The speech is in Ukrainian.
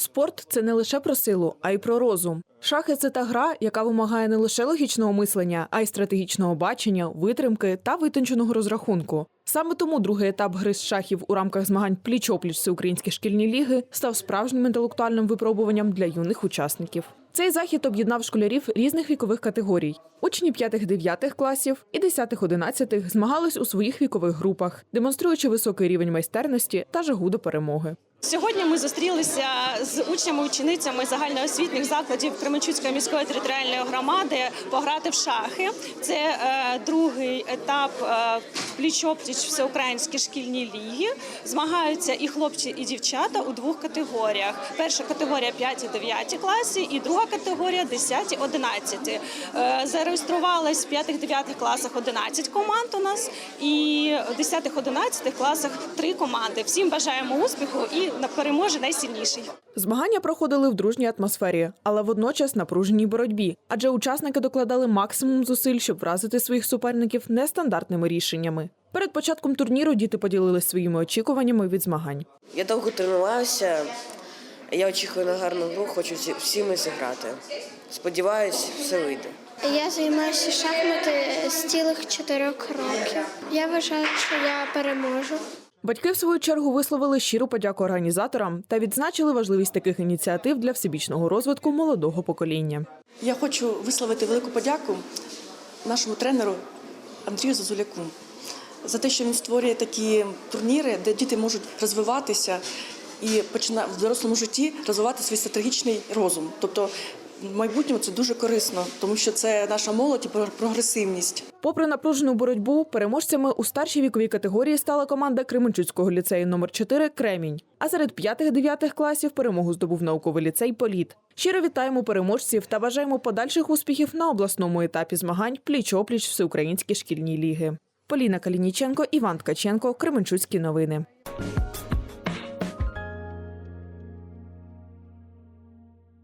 Спорт це не лише про силу, а й про розум. Шахи це та гра, яка вимагає не лише логічного мислення, а й стратегічного бачення, витримки та витонченого розрахунку. Саме тому другий етап гри з шахів у рамках змагань пліч-опліч всеукраїнські шкільні ліги став справжнім інтелектуальним випробуванням для юних учасників. Цей захід об'єднав школярів різних вікових категорій. Учні 5-9 класів і 10-11 змагались у своїх вікових групах, демонструючи високий рівень майстерності та жагу до перемоги. Сьогодні ми зустрілися з учнями ученицями загальноосвітніх закладів Кременчуцької міської територіальної громади пограти в шахи. Це е, другий етап е, пліч-опліч всеукраїнські шкільні ліги. Змагаються і хлопці, і дівчата у двох категоріях. Перша категорія 5-9 класі, і друга категорія 10-11. Е, зареєструвалось в 5-9 класах 11 команд у нас, і в 10-11 класах 3 команди. Всім бажаємо успіху і переможе найсильніший. Змагання проходили в дружній атмосфері, але водночас напруженій боротьбі, адже учасники докладали максимум зусиль, щоб вразити своїх суперників нестандартними рішеннями. Перед початком турніру діти поділились своїми очікуваннями від змагань. Я довго тренувався. Я очікую на гарну гру, хочу всіми зіграти. Сподіваюсь, все вийде. Я займаюся шахмати з цілих чотирьох років. Я вважаю, що я переможу. Батьки, в свою чергу, висловили щиру подяку організаторам та відзначили важливість таких ініціатив для всебічного розвитку молодого покоління. Я хочу висловити велику подяку нашому тренеру Андрію Зазуляку за те, що він створює такі турніри, де діти можуть розвиватися і почина в дорослому житті розвивати свій стратегічний розум. Тобто в майбутньому це дуже корисно, тому що це наша молодь і про- прогресивність. Попри напружену боротьбу, переможцями у старшій віковій категорії стала команда Кременчуцького ліцею номер 4 Кремінь. А серед 5-9 класів перемогу здобув науковий ліцей Політ. Щиро вітаємо переможців та бажаємо подальших успіхів на обласному етапі змагань пліч-опліч всеукраїнські шкільні ліги. Поліна Калініченко, Іван Ткаченко, Кременчуцькі новини.